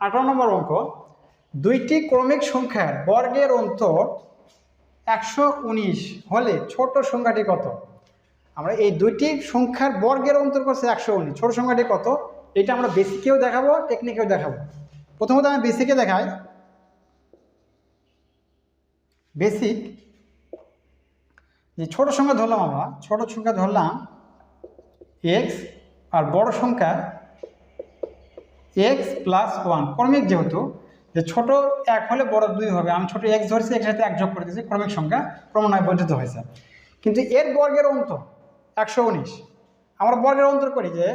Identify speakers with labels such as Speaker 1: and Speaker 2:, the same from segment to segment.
Speaker 1: আঠারো নম্বর অঙ্ক, দুইটি ক্রমিক সংখ্যার বর্গের অন্তর একশো উনিশ হলে ছোট সংখ্যাটি কত? আমরা এই দুইটি সংখ্যার বর্গের অন্তর করছে একশো উনিশ। ছোট সংখ্যাটি কত? এটা আমরা বেসিকেও দেখাবো, টেকনিকেও দেখাবো। প্রথমত আমি বেসিকে দেখাই। বেসিক, যে ছোট সংখ্যা ধরলাম আমরা, ছোট সংখ্যা ধরলাম এক্স আর বড় সংখ্যা এক্স প্লাস ওয়ান ক্রমিক যেহেতু, যে ছোট এক হলে বড় দুই হবে। আমি ছোট এক্স ধরছি এর সাথে এক যোগ করে দিয়েছি, ক্রমিক সংখ্যা ক্রমান্বয়ে বর্ধিত হয়েছে। কিন্তু এর বর্গের অন্ত, একশো উনিশ। আমরা বর্গের অন্তর করি যে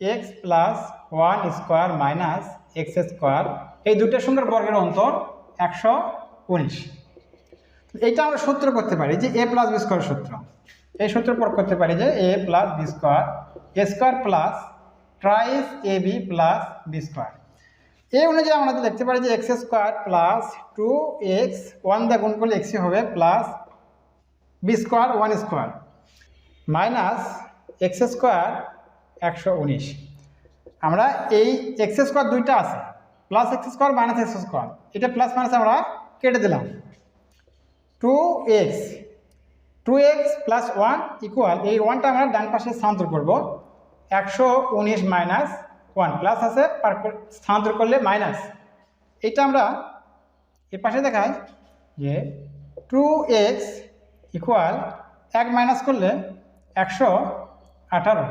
Speaker 1: x plus one square minus x square এই দুটোর সংখ্যার বর্গের অন্তর, একশো উনিশ। এইটা আমরা সূত্র করতে পারি যে এ প্লাস বি স্কোয়ার সূত্র। এই সূত্র প্রয়োগ করতে পারি যে a plus b square a square plus twice a b plus b square এই অনুযায়ী আমরা দেখতে পারি যে x square plus two x one দা গুণ করলে এক্সই হবে plus b square one square minus x square একশো উনিশ। আমরা এই এক্স স্কোয়ার দুইটা আছে plus x square minus x square এটা প্লাস মাইনাস আমরা কেটে দিলাম। Two x two x plus one equal এই ওয়ানটা আমরা ডান পাশে স্থানান্তর করব। একশো উনিশ মাইনাস ওয়ান প্লাস আছে পার স্থানান্তর করলে মাইনাস এটা আমরা এ পাশে দেখাই যে টু এক্স ইকুয়াল এক মাইনাস করলে একশো আঠারো।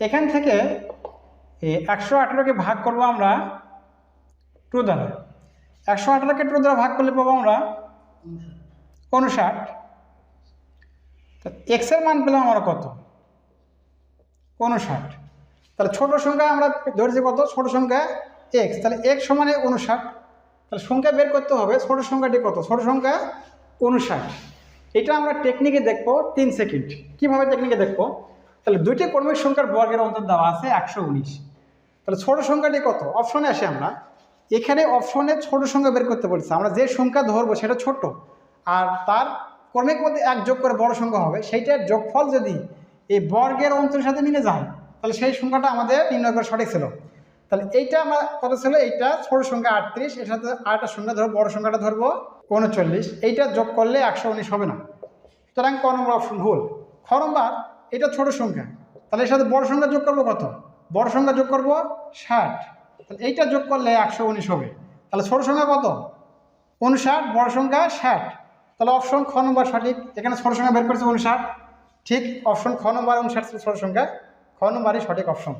Speaker 1: এখান থেকে একশো আঠারোকে ভাগ করব আমরা টু দ্বারা। একশো আঠারোকে টু দ্বারা ভাগ করলে পাবো আমরা উনষাট। তো এক্সের মান পেলাম আমরা কত? উনষাট তাহলে ছোট সংখ্যা আমরা ধরেছি কত? ছোট সংখ্যা এক্স তাহলে এক্স সমানে উনষাট তাহলে সংখ্যা বের করতে হবে ছোট সংখ্যাটি কত? ছোট সংখ্যা উনষাট এটা আমরা টেকনিকে দেখব তিন সেকেন্ড কীভাবে টেকনিকে দেখব? তাহলে দুইটি কর্মিক সংখ্যার বর্গের অন্তর দেওয়া আছে একশো উনিশ। তাহলে ছোট সংখ্যাটি কত? অপশনে আসি আমরা। এখানে অপশনে ছোট সংখ্যা বের করতে বলছে। আমরা যে সংখ্যা ধরবো সেটা ছোট। আর তার ক্রমিক মধ্যে এক যোগ করে বড় সংখ্যা হবে। সেইটার যোগফল যদি এই বর্গের অন্তরের সাথে মিলে যায়, তাহলে সেই সংখ্যাটা আমাদের নির্ণয় করা সঠিক ছিল। তাহলে এইটা আমার কত ছিল, এইটা ছোট সংখ্যা আটত্রিশ, এর সাথে আরেকটা সংখ্যা ধরবো, বড় সংখ্যাটা ধরবো, উনচল্লিশ। এইটা যোগ করলে একশো উনিশ হবে না। সুতরাং ক নম্বর অপশন ভুল। খ নম্বর, এটা ছোট সংখ্যা। তাহলে এর সাথে বড় সংখ্যা যোগ করব কত? বড় সংখ্যা যোগ করব ষাট। তাহলে এইটা যোগ করলে একশো উনিশ হবে। তাহলে ছোট সংখ্যা কত? উনষাট, বড় সংখ্যা ষাট। তাহলে অপশন খ নম্বর সঠিক। এখানে ছোট সংখ্যা বের করেছে উনষাট। ঠিক অপশন খ নম্বর এবং ষাট সংখ্যা খ নম্বরই সঠিক অপশন।